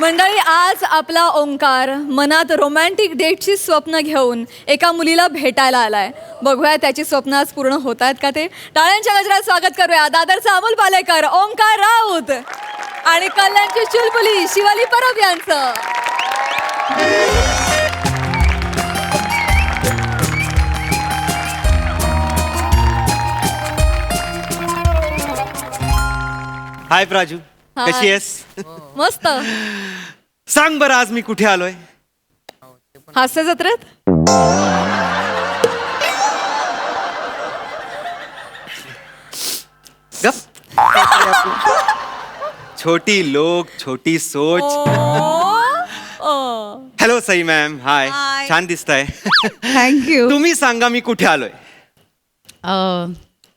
मंडळी आज आपला ओंकार मनात रोमॅन्टिक डेटची स्वप्न घेऊन एका मुलीला भेटायला आलाय. बघूया त्याची स्वप्न आज पूर्ण होत आहेत का ते? टाळ्यांच्या गजरात स्वागत करूया. दादरचा अमोल पालेकर ओंकार राऊत आणि कल्याणची चुलबुली शिवाली परब यांचं. हाय प्राजू हाय. कशी आहेस? मस्त. सांग बरं आज मी कुठे आलोय? हास्य जत्रेत गप. छोटी लोक छोटी सोच. ओ. Hello Sai ma'am hi Hi. छान दिसताय. थँक्यू तुम्ही सांगा मी कुठे आलोय?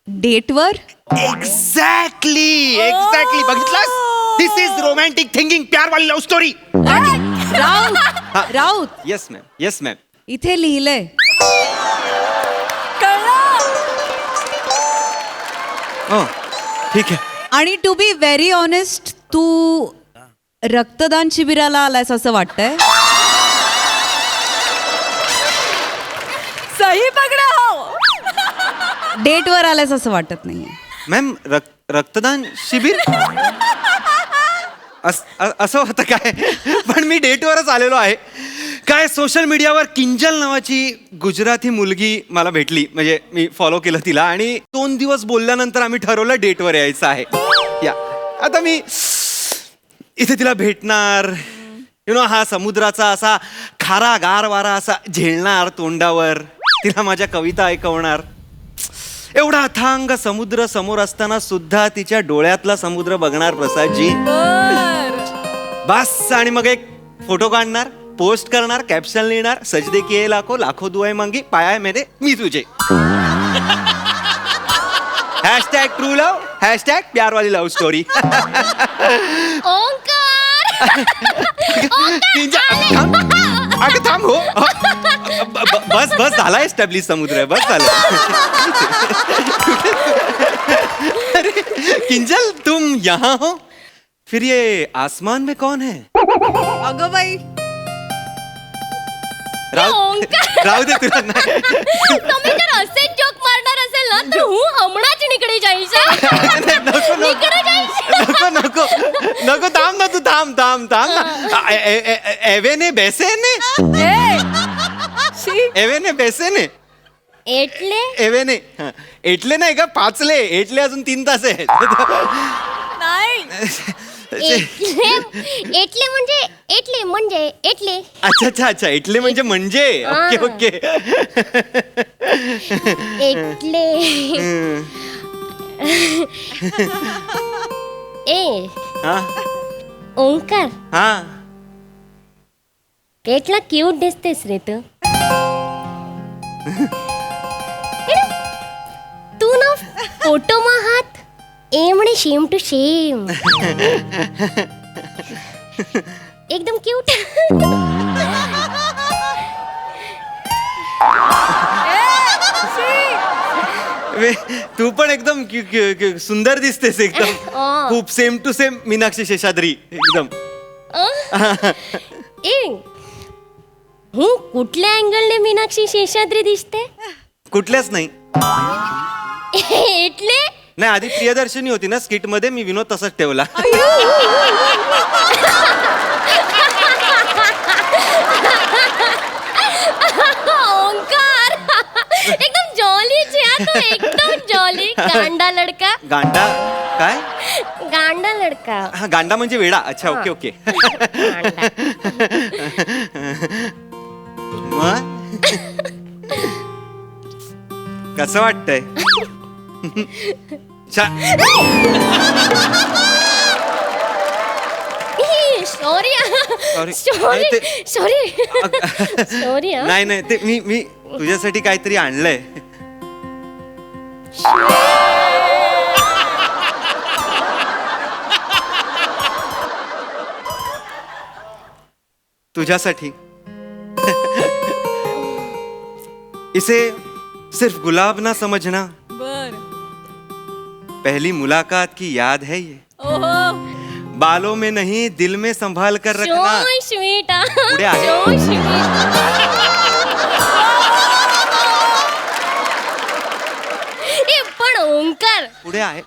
डेटवर? एक्झॅक्टली एक्झॅक्टली बघितलास? दिस इज रोमॅन्टिक थिंकिंग प्यार वाली love story Raut Raut. Yes ma'am yes ma'am इथे लिहिलंय. हो ठीक आहे. आणि टू बी व्हेरी ऑनेस्ट तू रक्तदान शिबिराला आलायस असं वाटतंय? सही पकडा. डेटवर आलायस असं वाटत नाही मॅम रक- रक्तदान शिबिर? अस- अ- असं होतं काय? पण मी डेटवरच आलेलो आहे. काय सोशल मीडियावर किंजल नावाची गुजराती मुलगी मला भेटली. म्हणजे मी फॉलो केलं तिला आणि दोन दिवस बोलल्यानंतर आम्ही ठरवलं डेटवर यायचं आहे. या. आता मी इथे तिला भेटणार. यु नो हा समुद्राचा असा खारा गार वारा असा झेलणार तोंडावर. तिला माझ्या कविता ऐकवणार. एवढा अथांग समुद्र समोर असताना सुद्धा तिच्या डोळ्यातला समुद्र बघणार प्रसादजी. बस आणि मग एक फोटो काढणार पोस्ट करणार कॅप्शन लिहिणार सजदे किए लाखो लाखो दुआई मांगी पाया मेरे मी तुझे. हॅशटॅग ट्रू लव हॅशटॅग प्यार वाली लव्ह स्टोरी ओंकार! अगं थांब हो. ब- ब- बस बस झाला एस्टॅब्लिश समुद्र. बस झालं. अरे, किंजल तुम यहाँ हो? फिर ये आसमान में कौन है? अगं बाई. राहू ओंकार. राहू दे तुला. नाही તમે जर असे ना तर હું હમણાં જ નીકળી જઈશ नको નીકળી જઈશ नको नको नको थांब ना तू थांब थांब थांब ना ए- ए- ए- एवे ने बेसे ने ए शी एवे ने बेसे ने એટલે एवे ने हं. एटले नाही का पाचले एटले अजून तीन तास आहेत नाही एटले म्हणजे एटले म्हणजे एटले. अच्छा अच्छा अच्छा. एटले म्हणजे म्हणजे. Okay okay. एटले. ए. ओंकार. हा. एटला क्यूट दिसतेस रे तू. तू ना फोटो मा हात ए म्हणे सेम टू सेम एकदम क्यूट वे, तू पण एकदम क्यु- क्यु- क्यु- सुंदर दिसतेस एकदम हा. खूप same to same Meenakshi Seshadri एकदम ए હું कुठल्या अँगलने मीनाक्षी शेषाद्री दिसते कुठल्याच नाही એટલે नाही आधी प्रियदर्शनी होती ना स्किटमध्ये मी विनोद तसंच ठेवला. ओंकार! एकदम जॉली एकदम जॉली गांडा लडका. गांडा? काय? गांडा लडका. गांडा म्हणजे वेडा. अच्छा ओके ओके. मग? कसं वाटतंय? छा- सॉरी Sorry. सॉरी नाही, ते- सॉरी सॉरी नाही नाही ते मी मी तुझ्यासाठी काहीतरी आणलंय. तुझ्यासाठी. इसे सिर्फ गुलाब ना समझना. बर. पहली मुलाकात की याद है ये। ओहो। बालों में नहीं दिल में संभाल कर रखना। पुढे आहे.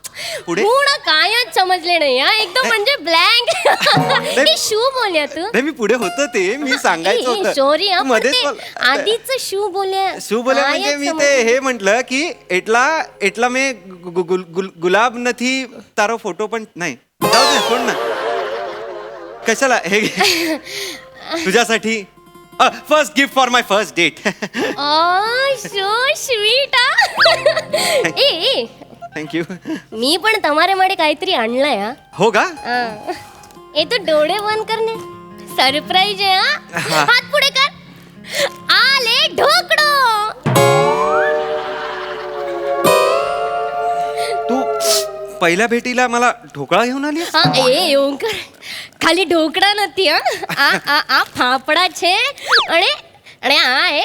पुढे? पूर्ण कायच समजले नाही हा. एकदम म्हणजे ब्लँक हे शू बोलल्या तू मी पुढे होतो ते. मी सांगायचं होतं. सॉरी मध्येच आधीच शू बोलल्या शू बोले म्हणजे मी ते हे म्हंटल की एटला एटला मे गुलाब नथी तारो फोटो पण नाही. जाऊ दे ना. कशाला? हे तुझ्यासाठी. First gift for my first date uh, so sweet, A. Thank you मी पण तमारे मध्ये काहीतरी आणलाय हा. हो का? आ. ए तू डोळे बंद करणे सरप्राईज आहे हा. हात पुढे कर. आले ढोकडो तू पहिल्या भेटीला मला ढोकळा घेऊन आली? हा ए ओंकार खाली ढोकडा नती हा. आ आ आ फापडा छे. अणे अणे आ आहे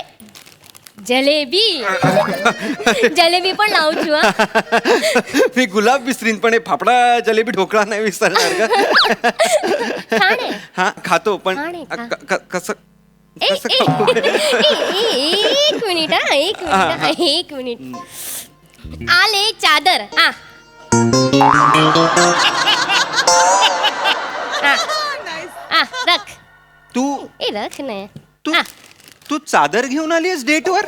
जलेबी. जलेबी पण लावचू हा. मी गुलाब विसरीन पण हे फाफडा जलेबी ढोकळा नाही विसरणार का? हा खातो पण आहे कसं एक मिनिट हा एक मिनिट एक मिनिट. आले चादर हा. रख. तू ए रख नाही तू चादर घेऊन आलीस डेटवर?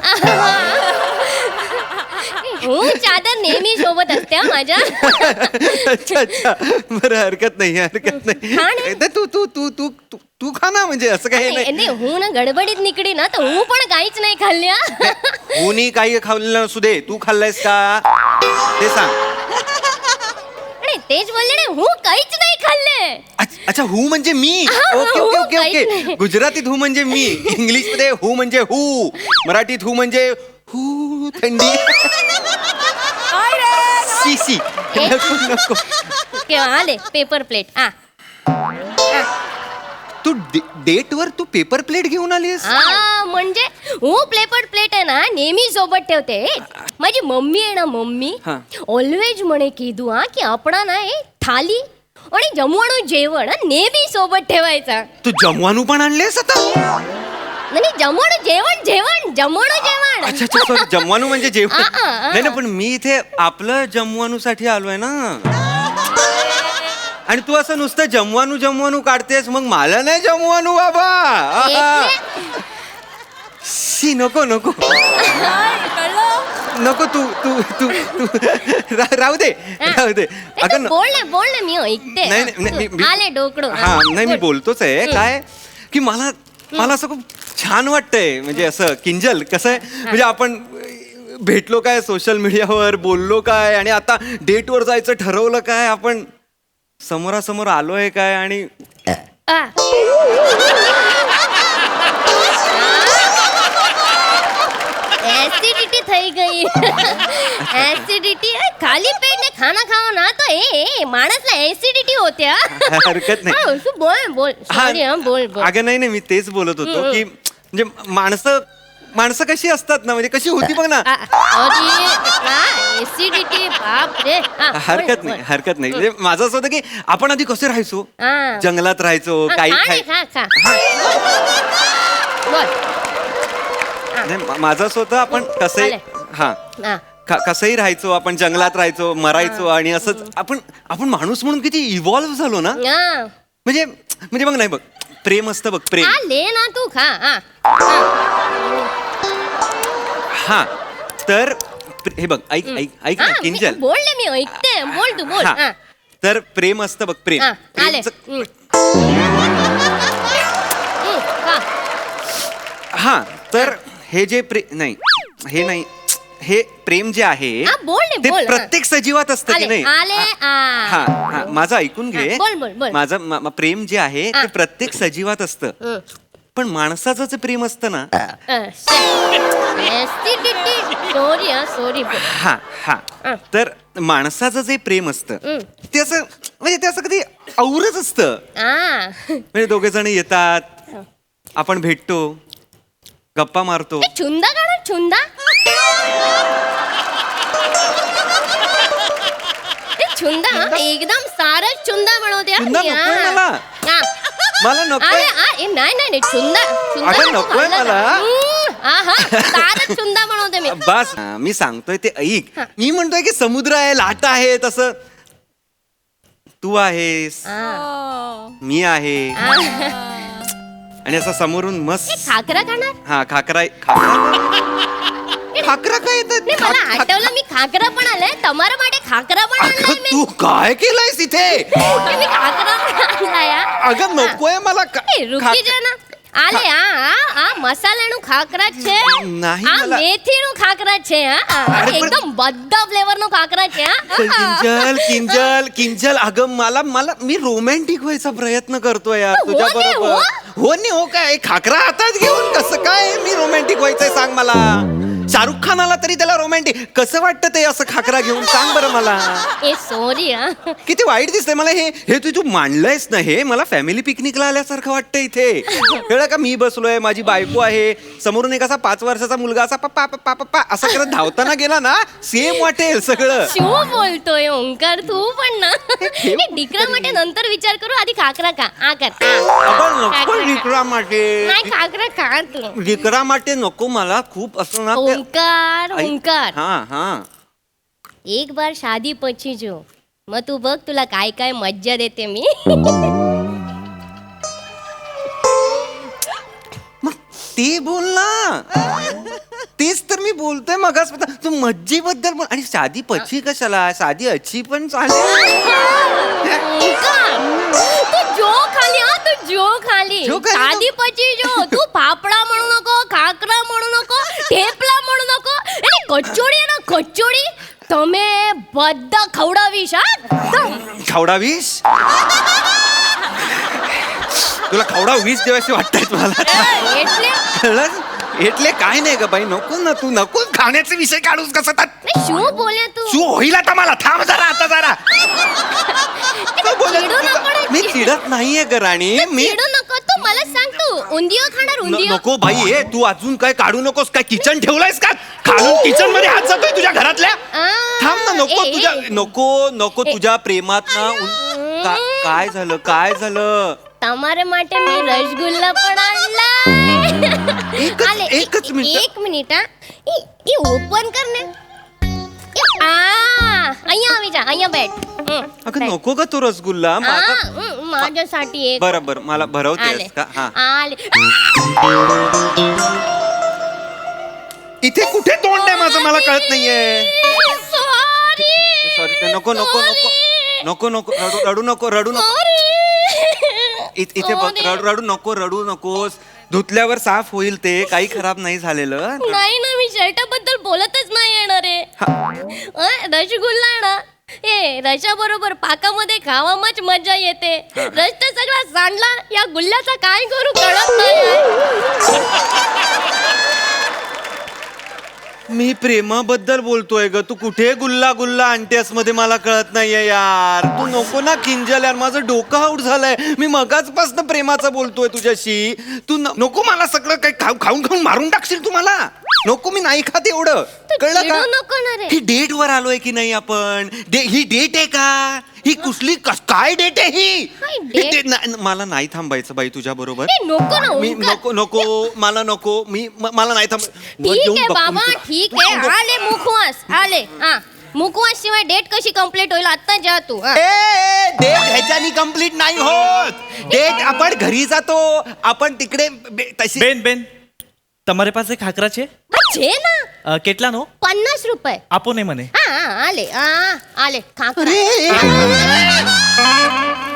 हो चादर नेहमी सोबत असते माझ्या. अच्छा अच्छा. बर हरकत नाही हरकत नाही. तर तू तू तू तू तू खा ना म्हणजे असं काही नाही. नाही ना गडबडीत निकडी ना तर हू पण काहीच नाही खाल्ल्या. हुनी काही खाल्लं नसू दे. तू खाल्लायस का? ते सांग. तेच बोलले हू काहीच नाही खाल्ले. अच्छा हू म्हणजे मी? ओके ओके ओके ओके गुजरातीत हू म्हणजे मी? इंग्लिशमध्ये हू म्हणजे हू मराठीत हू म्हणजे हू थंडी. सी सी. नको नको. केव्हा आले पेपर प्लेट आ तू डेट वर तू पेपर प्लेट घेऊन आलीस हा म्हणजे हू पेपर प्लेट आहे ना नेहमी सोबत ठेवते. माझी मम्मी आहे ना मम्मी. ऑलवेज म्हणे की हा की आपणा ना हे थाली आणि जमवणं जेवण नेहमी सोबत ठेवायचा. तू जमवानू पण आणलेस आता? नाही जमवणं जेवण जेवण जमवणं जेवण. अच्छा सॉरी जमवानू म्हणजे जेवण. आ, आ, आ. नाही ना पण मी इथे आपलं जमवानू साठी आलोय ना. आणि तू असं नुसतं जमवानू जमवानू काढतेस मग मला नाही जमवानू बाबा. आहा. शी नको नको कळलं नको तू तू तू तू रा- राहू दे राहू दे अगं मी ऐकते नाही, नाही, आले डोकडो हा नाही मी बोलतोच आहे काय की मला मला असं खूप छान वाटतंय म्हणजे असं किंजल कसं आहे म्हणजे आपण भेटलो काय सोशल मीडियावर बोललो काय आणि आता डेटवर जायचं ठरवलं काय आपण समोरासमोर आलोय काय आणि निकल गई ऍसिडिटी खाली पेटने खाना खाओ ना तो ए माणसला ऍसिडिटी होत्या हरकत नाही. हा, तू बोल बोल हा, सॉरी हा बोल बोल। अगं नाही नाही मी तेच बोलत होतो की म्हणजे माणसं माणसं कशी असतात ना म्हणजे कशी होती बघ ना. ऍसिडिटी बाप रे हा, हरकत बोल, नाही हरकत नाही. म्हणजे माझं असं होतं की आपण आधी कसे राहायचो? जंगलात राहायचो काही नाही, होतं आपण कसे हा. हा. क- कसंही राहायचो आपण जंगलात राहायचो मरायचो आणि असंच आपण आपण माणूस म्हणून किती इव्हॉल्व्ह झालो ना? हा. म्हणजे म्हणजे बघ नाही बघ. प्रेम असतं बघ प्रेम. हा ले ना तू खा हा. हा. तर प्र- हे बघ ऐक ऐक ऐक हा, ना मी- किंजल. मी ऐकते. बोल तू बोल. हा. हा. तर प्रेम असतं बघ प्रेम. हा, आले. प्रेमचं- हम्म. हम्म, खा. हा तर हे जे प्रे नाही हे नाही. हे प्रेम जे आहे हा, बोल ते बोल, हा. प्रत्येक सजीवात असतं की आले नाही आले आ. हा हा माझं ऐकून घे हा, बोल, बोल, बोल. माझं म- म- प्रेम जे आहे हा. ते प्रत्येक सजीवात असतं. पण माणसाचं जे प्रेम असतं ना अ, हा सॉरी हा हा हा. तर माणसाचं जे प्रेम असतं हम्म. ते असं म्हणजे ते असं कधी औरच असतं म्हणजे दोघे जण येतात आपण भेटतो गप्पा मारतो छुंदा काढा छुंदा एकदम सारच चुंदा बनवते हा मी, नकोय. मला. हा. मला अरे, नकोय ए, नाही नाही नाही, नको नकोय मला. हम्म, हा हा बनवते मी बस मी सांगतोय ते ऐक हा. मी म्हणतोय की समुद्र आहे लाटा आहे तसं तू आहेस हा. मी आहे हा. आणि असं समोरून मस्त खाकरा खाणार हा खाकरा खाकरा खाकरा काय येतात नाही मला आठवलं मी खाकरा पण आलाय तमारा माटे खाकरा पण आणलाय अगं मी तू काय केलंयस इथे ए, मी खाकरा पण आणलाय हा. अगं नकोय मला का- ए, रुकी खाक- जा ना આલે આ આ આ મસાલાનું ખાખરા જ છે નહીં આ मला- મેથીનું ખાખરા જ છે હા આ અરે પણ- એકદમ બધા ફ્લેવરનો ખાખરા છે હા किंजल किंजल किंजल अगं मला मला मी रोमॅन्टिक व्हायचा प्रयत्न करतोय यार हो तुझ्या ने, बरोबर हो. हो नाही हो काय खाकरा हातात घेऊन कसं काय मी रोमॅन्टिक व्हायचंय सांग मला शाहरुख खान आला तरी त्याला रोमॅन्टिक कसं वाटतं ते असं खाकरा घेऊन? सांग बरं मला. ए सॉरी किती वाईट दिसतंय मला हे. हे तू तू मांडलंयस ना हे? मला फॅमिली पिकनिकला आल्यासारखं वाटतं इथे. कळलं का मी बसलोय माझी बायको आहे. समोरून एक असा पाच वर्षाचा मुलगा असा पप्पा पप्पा पप्पा असा करत धावताना गेला ना सेम वाटेल सगळं. शो बोलतोय ओंकार तू पण ना. हे डिकरा माटे नंतर विचार करू आधी खाकरा का आ कर. आपण नको माटे. नाही खाकरा खा तू. माटे नको मला. खूप असं ना हो, ओंकार ऐक- ओंकार हा हा एक बार शादी પછી જો मग तू बघ तुला काय काय मज्जा देते मी मग ते बोल ना तेच तर मी बोलतोय मगाच तू मज्जी बद्दल बोल आणि साधी पची कशाला साधी अच्छी पण चालेल ओंकार तू जो खाली हा तू जो खाली जो खाली ना? शादी પછી જો તું ફાફડા म्हणू नको ખાખરા म्हणू नको થેપલા म्हणू नको અને કચોડી ના કચોડી તમે બધા ખવડાવીશ હા એકદમ. खावडावीस तुला खावडा वीस देवाशी वाटतायत मला ए, એટલે कळलं એટલે काय नाही ग बाई नको ना तू नको खाण्याचे विषय काढूस कसं तर नाही, શું बोल्या तू तू होईल आता मला थांब जरा आता जरा तू बोलत चिडू नको रे. मी चिडत नाहीये ग राणी मी चिडू नको तू मला सांग तू उंदियो खाणार न- उंदियो नको बाई हे तू अजून काय काढू नकोस काय किचन ठेवलंयस का खालून किचन मध्ये हात जातोय तुझ्या घरातल्या आ, थांब ना नको ए, तुझ्या ए. नको नको तुझ्या प्रेमात ना उन- का- काय झालं काय झालं તમારે માટે મેં રસગુલ્લા પણ आणलाय एकच- आले, ए- एकच मिनिट. એક મિનિટ હા એ એ ઓપન કર ને એ, આ અહીંયા આવી જા અહીંયા બેઠ હમ, अगं બેઠ. नको का तो रसगुल्ला आ, माझा हं, माझ्यासाठी एक बरं बरं मला आले भरवतेस का हा आले इथे कुठे तोंड आहे माझं मला कळत नाहीये सॉरी सॉरी नको नको नको नको नको रडू रडू नको रडू नको इ- इथे बघ Sorry. रडू रडू नको रडू नकोस धुतल्यावर साफ होईल ते काही खराब नाही झालेलं. नाही ना मी शर्टबद्दल बोलतच नाही येणार आहे. अं, रसगुल्ला ना. ए रशा बरोबर पाकामध्ये खावामच मजा येते. रस तर सगळा सांडला या गुल्ल्याचा काय करू कळत नाही. आहे. मी प्रेमाबद्दल बोलतोय ग. तू कुठे गुल्ला गुल्ला आणतेस मध्ये मला कळत नाहीये यार. तू नको ना किंजल यार. माझं डोकं आउट झालंय. मी मगाचपासून प्रेमाचं बोलतोय तुझ्याशी. तू न- नको मला सगळं काही खाऊ खाऊन खाऊन मारून टाकशील तू मला. नको मी नाही खात एवढं. कळलं चिडू का? नको ना रे. ही डेट वर आलोय की नाही आपण? डे- ही डेट आहे का? ही कुसली कस- काय डेट आहे ही? मला नाही थांबायचं बाई तुझ्या बरोबर नको ना, मी नको नको मला नको. मी मला नाही थांब वर ठीक आहे बाबा ठीक आहे. आले मुखवास आले. हा. मुखवास शिवाय डेट कशी कंप्लीट होईल? आता जा तू ए, डेट ह्याच्यानी कंप्लीट नाही होत. डेट आपण घरी जातो. आपण तिकडे तशी बेन बेन. તમારે પાસે ખાખરા છે हा, છે ना અ, કેટલાનો पन्नास रुपये આપો ને મને हा हा, आले हा आले खाकरा.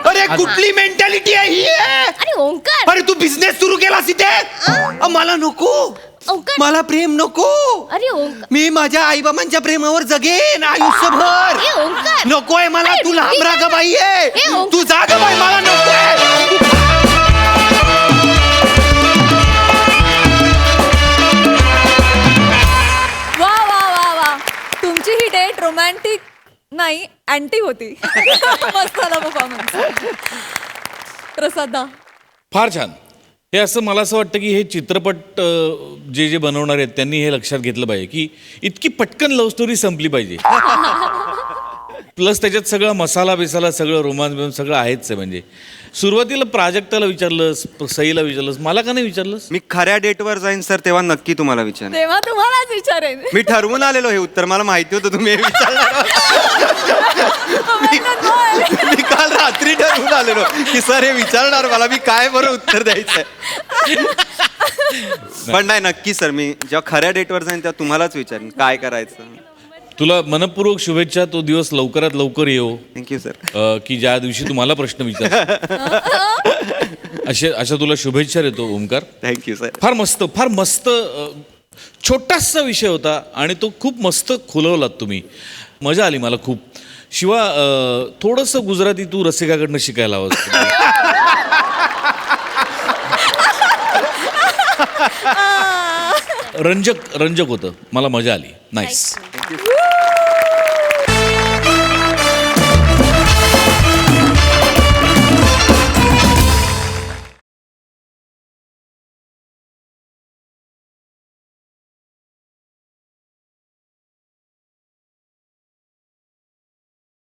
अरे अरे कुठली मेंटॅलिटी आहे ही अरे ओंकार अरे तू बिझनेस सुरू केलास इथे अ, मला नको ओंकार मला प्रेम नको अरे ओंकार मी माझ्या आईबाबांच्या प्रेमावर जगेन आयुष्यभर ए ओंकार नकोय मला अरे, तू लांब ठीक राहा ग बाई ए, आहे ओंकार. तू जा ग बाई मला नकोय रोमॅन्टिक नाही अँटी होती. मस्त झाला परफॉर्मन्स प्रसादा फार छान. हे असं मला असं वाटतं की हे चित्रपट अ, जे जे बनवणार आहेत त्यांनी हे लक्षात घेतलं पाहिजे की इतकी पटकन लव्ह स्टोरी संपली पाहिजे. प्लस त्याच्यात सगळं मसाला बिसाला सगळं रोमांस बिमांस सगळं आहेच आहे म्हणजे. सुरुवातीला प्राजक्ताला विचारलंस सईला विचारलंस मला का नाही विचारलंस? मी खऱ्या डेटवर जाईन सर तेव्हा नक्की तुम्हाला विचारेन. तेव्हा तुम्हालाच विचारेन. मी ठरवून आलेलो हे उत्तर मला माहिती होतं तुम्ही हे विचारणार मी काल रात्री ठरवून आलेलो की सर हे विचारणार मला मी काय बरं उत्तर द्यायचंय? पण नाही नक्की सर मी जेव्हा खऱ्या डेटवर जाईन तेव्हा तुम्हालाच विचारेन काय करायचं. तुला मनपूर्वक शुभेच्छा तो दिवस लवकरात लवकर येऊ थँक्यू सर अ, की ज्या दिवशी तुम्हाला प्रश्न विचार. असे अशा तुला शुभेच्छा देतो ओमकार. थँक्यू सर फार मस्त फार मस्त अ, छोटासा विषय होता आणि तो खूप मस्त खुलवलात तुम्ही. मजा आली मला खूप. शिवा अ, थोडंसं गुजराती तू रसिकाकडनं शिकायला हवं रंजक रंजक होतं. मला मजा आली. नाईस